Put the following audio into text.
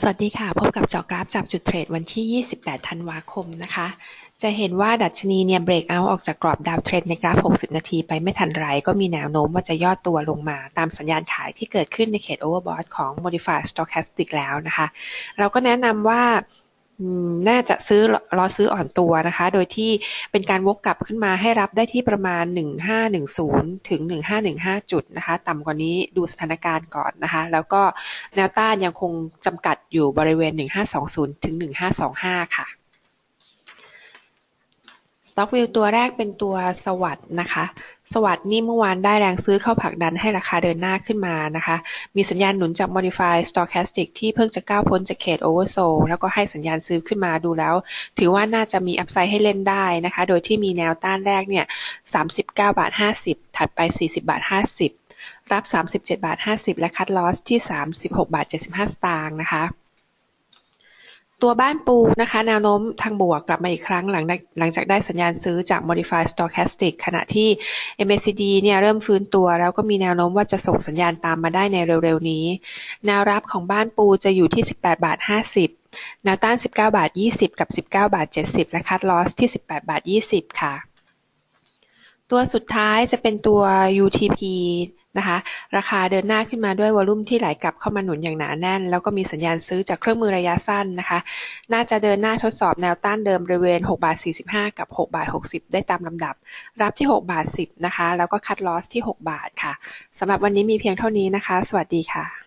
สวัสดีค่ะ พบกับเจาะกราฟจับจุดเทรดวันที่ 28 ธันวาคมนะคะ จะเห็นว่าดัชนีเนี่ยเบรกเอาออกจากกรอบดาวเทรดในกราฟ 60 นาทีไปไม่ทันไรก็มีแนวโน้มว่าจะย่อตัวลงมาตามสัญญาณขายที่เกิดขึ้นในเขตโอเวอร์บอทของ modified stochastic แล้วนะคะ เราก็แนะนำว่า น่าจะซื้อรอซื้ออ่อนตัวนะคะ โดยที่เป็นการวกกลับขึ้นมาให้รับได้ที่ประมาณ 1510 ถึง 1515 จุดนะคะ ต่ำกว่านี้ดูสถานการณ์ก่อนนะคะ แล้วก็แนวต้านยังคงจำกัดอยู่บริเวณ 1520 ถึง 1525 ค่ะ Stock View ตัวแรกเป็นตัวสวัสด์นะคะ สวัสด์นี่เมื่อวานได้แรงซื้อเข้าผลักดันให้ราคาเดินหน้าขึ้นมานะคะ มีสัญญาณหนุนจาก Modified Stochastic ที่เพิ่งจะก้าวพ้นจากเขต Oversold แล้วก็ให้สัญญาณซื้อขึ้นมาดูแล้ว ถือว่าน่าจะมีอัพไซด์ให้เล่นได้นะคะ โดยที่มีแนวต้านแรกเนี่ย39 บาท 50 ถัดไป 40 บาท 50 รับ 37 บาท 50 และคัดลอสที่ 36 บาท 75 สตางค์นะคะ ตัวบ้านปูนะคะ แนวโน้มทางบวกกลับมาอีกครั้งหลังหลังจากได้สัญญาณซื้อจาก Modified Stochastic ขณะที่ MACD เนี่ยเริ่มฟื้นตัว แล้วก็มีแนวโน้มว่าจะส่งสัญญาณตามมาได้ในเร็วๆนี้ แนวรับของบ้านปูจะอยู่ที่ 18 บาท 50 แนวต้าน 19 บาท 20 กับ 19 บาท 70 และคัดลอสที่ 18 บาท 20 ค่ะ ตัวสุดท้ายจะเป็นตัว UTP นะคะ ราคาเดินหน้าขึ้นมาด้วยวอลุ่มที่ไหลกลับเข้ามาหนุนอย่างหนาแน่น แล้วก็มีสัญญาณซื้อจากเครื่องมือระยะสั้นนะคะ น่าจะเดินหน้าทดสอบแนวต้านเดิมบริเวณ6บาท45 กับ6บาท60 ได้ตามลำดับ รับที่6บาท10นะคะ แล้วก็คัดลอสที่ 6 บาทค่ะสำหรับวันนี้มีเพียงเท่านี้นะคะ สวัสดีค่ะ